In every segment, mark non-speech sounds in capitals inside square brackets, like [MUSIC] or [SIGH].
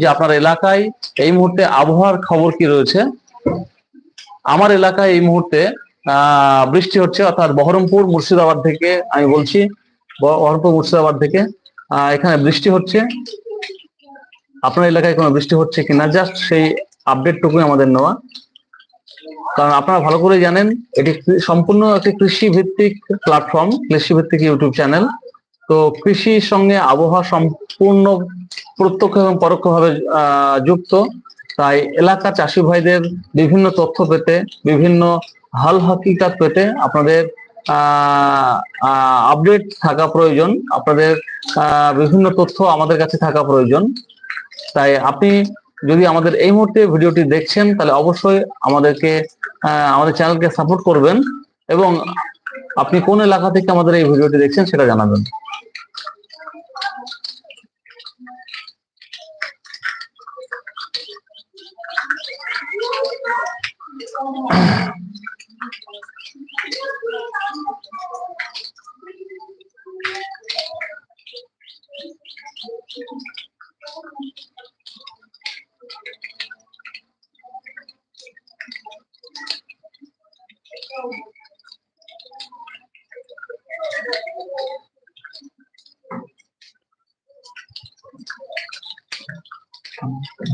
যে আপনার এলাকায় এই মুহূর্তে আবহাওয়ার খবর কি রয়েছে? আমার এলাকায় এই মুহূর্তে বৃষ্টি হচ্ছে, অর্থাৎ বহরমপুর মুর্শিদাবাদ থেকে, আমি বলছি বহরমপুর মুর্শিদাবাদ থেকে এখানে বৃষ্টি হচ্ছে। আপনার এলাকায় কোনো বৃষ্টি হচ্ছে কিনা জাস্ট সেই আপডেটটুকুই আমাদের নেওয়া। কারণ আপনারা ভালো করে জানেন, এটি সম্পূর্ণ একটি কৃষি ভিত্তিক প্ল্যাটফর্ম কৃষি ভিত্তিক ইউটিউব চ্যানেল তো কৃষির সঙ্গে আবহাওয়া সম্পূর্ণ প্রত্যক্ষ এবং পরোক্ষভাবে যুক্ত। তাই এলাকা চাষি ভাইদের বিভিন্ন তথ্য পেতে, বিভিন্ন হাল হাকিকাত পেতে আপনাদের আপডেট থাকা প্রয়োজন। আপনাদের বিভিন্ন তথ্য আমাদের কাছে থাকা প্রয়োজন। তাই আপনি যদি আমাদের এই মুহূর্তে ভিডিওটি দেখছেন, তাহলে অবশ্যই আমাদেরকে আমাদের চ্যানেলকে সাপোর্ট করবেন এবং আপনি কোন এলাকা থেকে আমাদের এই ভিডিওটি দেখছেন সেটা জানাবেন। [CLEARS THROAT]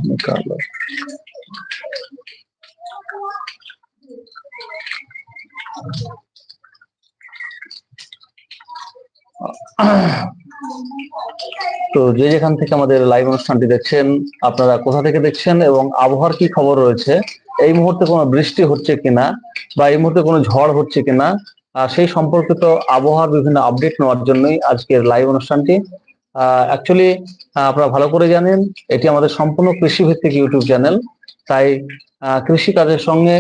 निकालो তো যে যেখান থেকে আমাদের লাইভ অনুষ্ঠানটি দেখছেন আপনারা কোথা থেকে দেখছেন এবং আবহাওয়ার কি খবর রয়েছে এই মুহূর্তে কোনো বৃষ্টি হচ্ছে কিনা বা এই মুহূর্তে কোনো ঝড় হচ্ছে কিনা আহ, সেই সম্পর্কিত আবহাওয়ার বিভিন্ন আপডেট নেওয়ার জন্যই আজকের লাইভ অনুষ্ঠানটি অ্যাকচুয়ালি আপনারা ভালো করে জানেন, এটি আমাদের সম্পূর্ণ কৃষি ভিত্তিক ইউটিউব চ্যানেল। তাই কৃষি কাজের সঙ্গে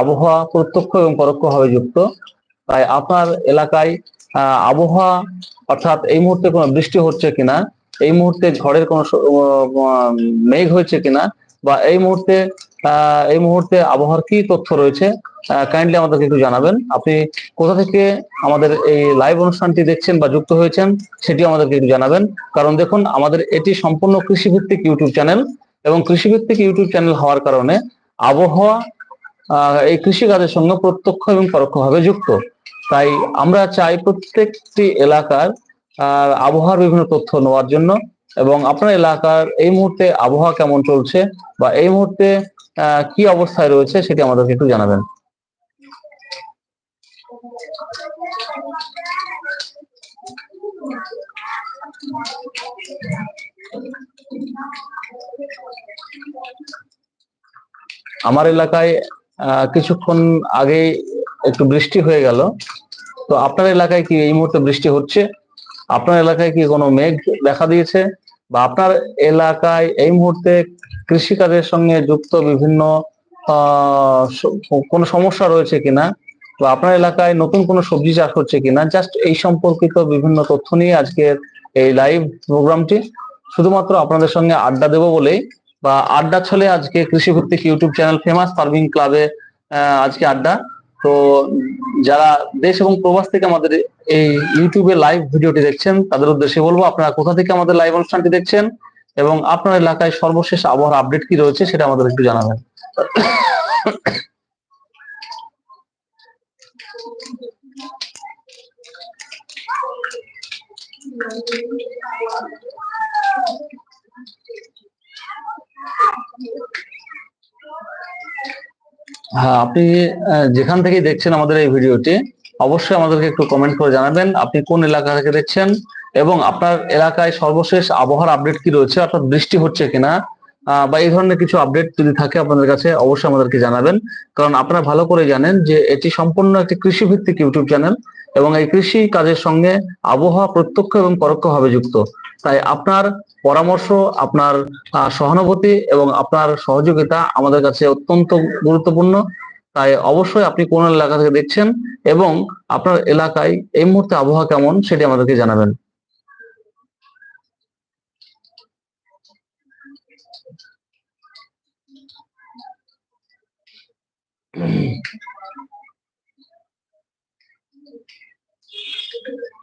আবহাওয়া প্রত্যক্ষ এবং পরোক্ষভাবে যুক্ত। তাই আপনার এলাকায় আবহাওয়া অর্থাৎ এই মুহূর্তে কোনো বৃষ্টি হচ্ছে কিনা, এই মুহূর্তে ঝড়ের কোনো মেঘ হয়েছে কিনা, বা এই মুহূর্তে এই মুহূর্তে আবহাওয়ার কি তথ্য রয়েছে কাইন্ডলি আমাদেরকে একটু জানাবেন। আপনি কোথা থেকে আমাদের এই লাইভ অনুষ্ঠানটি দেখছেন বা যুক্ত হয়েছেন, সেটি আমাদেরকে একটু জানাবেন। কারণ দেখুন, আমাদের এটি সম্পূর্ণ কৃষিভিত্তিক ইউটিউব চ্যানেল এবং কৃষিভিত্তিক ইউটিউব চ্যানেল হওয়ার কারণে আবহাওয়া এই কৃষিকাজের সঙ্গে প্রত্যক্ষ এবং পরোক্ষভাবে যুক্ত। তাই আমরা চাই প্রত্যেকটি এলাকার আবহাওয়ার বিভিন্ন তথ্য নেওয়ার জন্য এবং আপনার এলাকার এই মুহূর্তে আবহাওয়া কেমন চলছে বা এই মুহূর্তে কি অবস্থায় রয়েছে সেটি আমাদেরকে একটু জানাবেন। আমার এলাকায় কিছুক্ষণ আগে একটু বৃষ্টি হয়ে গেল। তো আপনার এলাকায় কি এই মুহূর্তে বৃষ্টি হচ্ছে? আপনার এলাকায় কি কোনো মেঘ দেখা দিয়েছে? বা আপনার এলাকায় এই মুহূর্তে কৃষিকাজের সঙ্গে যুক্ত বিভিন্ন কোনো সমস্যা রয়েছে কিনা? বা আপনার এলাকায় নতুন কোনো সবজি চাষ হচ্ছে কিনা? জাস্ট এই সম্পর্কিত বিভিন্ন তথ্য নিয়ে আজকের এই লাইভ প্রোগ্রামটি শুধুমাত্র আপনাদের সঙ্গে আড্ডা দেবো বলেই বা আড্ডা ছলে আজকে কৃষি ভিত্তিক ইউটিউব চ্যানেল ফেমাস ফার্মিং ক্লাবে আজকে আড্ডা। তো যারা দেশ এবং প্রবাস থেকে আমাদের এই ইউটিউবে লাইভ ভিডিওটি দেখছেন, তাদের উদ্দেশ্যে বলব, আপনারা কোথা থেকে আমাদের লাইভ অনুষ্ঠানটি দেখছেন এবং আপনার এলাকায় সর্বশেষ আবহাওয়ার আপডেট কি রয়েছে সেটা আমাদের একটু জানাবেন। হ্যাঁ আপনি যেখান থেকে দেখছেন আমাদের এই ভিডিওটি, অবশ্যই আমাদেরকে একটু কমেন্ট করে জানাবেন, আপনি কোন এলাকা থেকে দেখছেন এবং আপনার এলাকায় সর্বশেষ আবহাওয়ার আপডেট কি রয়েছে, অর্থাৎ বৃষ্টি হচ্ছে কিনা বা এই ধরনের কিছু আপডেট যদি থাকে আপনাদের কাছে, অবশ্যই আমাদেরকে জানাবেন। কারণ আপনারা ভালো করে জানেন যে এটি সম্পূর্ণ একটি কৃষি ভিত্তিক ইউটিউব চ্যানেল এবং এই কৃষি কাজের সঙ্গে আবহাওয়া প্রত্যক্ষ এবং পরোক্ষভাবে যুক্ত। তাই আপনার পরামর্শ, আপনার সহানুভূতি এবং আপনার সহযোগিতা আমাদের কাছে অত্যন্ত গুরুত্বপূর্ণ। তাই অবশ্যই আপনি কোন এলাকা থেকে দেখছেন এবং আপনার এলাকায় এই মুহূর্তে আবহাওয়া কেমন সেটি আমাদেরকে জানাবেন। [CLEARS THROAT]